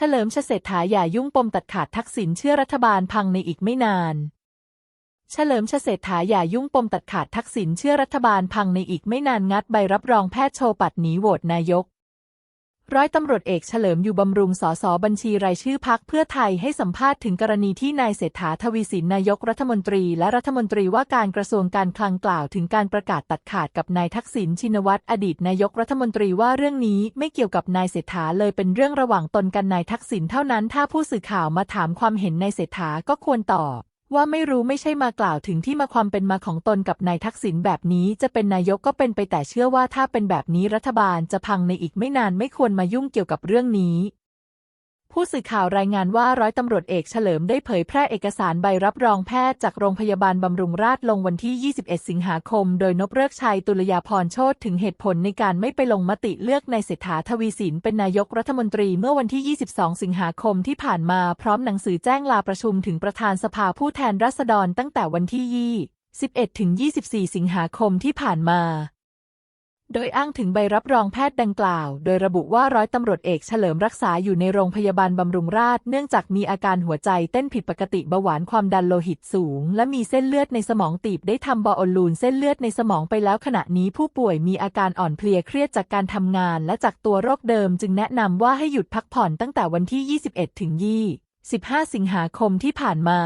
เฉลิมชเศรษฐาอย่ายุ่งปมตัดขาดทักษิณเชื่อรัฐบาลพังในอีกไม่นานเฉลิมชเศรษฐาอย่ายุ่งปมตัดขาดทักษิณเชื่อรัฐบาลพังในอีกไม่นานงัดใบรับรองแพทย์โชว์ปัดหนีโหวตนายก ร้อยตำรวจเอกเฉลิมอยู่บำรุงสสบัญชีรายชื่อพักเพื่อไทยให้สัมภาษณ์ถึงกรณีที่นายเศรษฐาทวีสินนายกรัฐมนตรี และรัฐมนตรีว่าการกระทรวงการคลังกล่าวถึงการประกาศตัดขาดกับนายทักษิณชินวัตรอดีตนายกรัฐมนตรีว่าเรื่องนี้ไม่เกี่ยวกับนายเศรษฐาเลยเป็นเรื่องระหว่างตนกันนายทักษิณเท่านั้นถ้าผู้สื่อข่าวมาถามความเห็นนายเศรษฐาก็ควรตอบ ว่าไม่รู้ไม่ใช่มากล่าวถึงที่มาความเป็นมาของตนกับนายทักษิณแบบนี้จะเป็นนายกก็เป็นไปแต่เชื่อว่าถ้าเป็นแบบนี้รัฐบาลจะพังในอีกไม่นานไม่ควรมายุ่งเกี่ยวกับเรื่องนี้ ผู้สื่อข่าวรายงานว่าร้อยตำรวจเอกเฉลิมได้เผยแพร่เอกสารใบรับรองแพทย์จากโรงพยาบาลบำรุงราษฎร์ลงวันที่ 21 สิงหาคม โดยนพเลิกชัยตุลยาพรโชตถึงเหตุผลในการไม่ไปลงมติเลือกนายเศรษฐาทวีสินเป็นนายกรัฐมนตรีเมื่อวันที่ 22 สิงหาคมที่ผ่านมาพร้อมหนังสือแจ้งลาประชุมถึงประธานสภาผู้แทนราษฎรตั้งแต่วันที่ 21 ถึง 24 สิงหาคมที่ผ่านมา โดยอ้างถึงใบรับรองแพทย์ดังกล่าว โดยระบุว่าร้อยตำรวจเอกเฉลิมรักษาอยู่ในโรงพยาบาลบำรุงราษฎร์เนื่องจากมีอาการหัวใจเต้นผิดปกติเบาหวานความดันโลหิตสูง และมีเส้นเลือดในสมองตีบได้ทำบอลลูนเส้นเลือดในสมองไปแล้วขณะนี้ผู้ป่วยมีอาการอ่อนเพลียเครียดจากการทำงาน และจากตัวโรคเดิม จึงแนะนำว่าให้หยุดพักผ่อนตั้งแต่วันที่ 21 ถึง 25 สิงหาคมที่ผ่านมา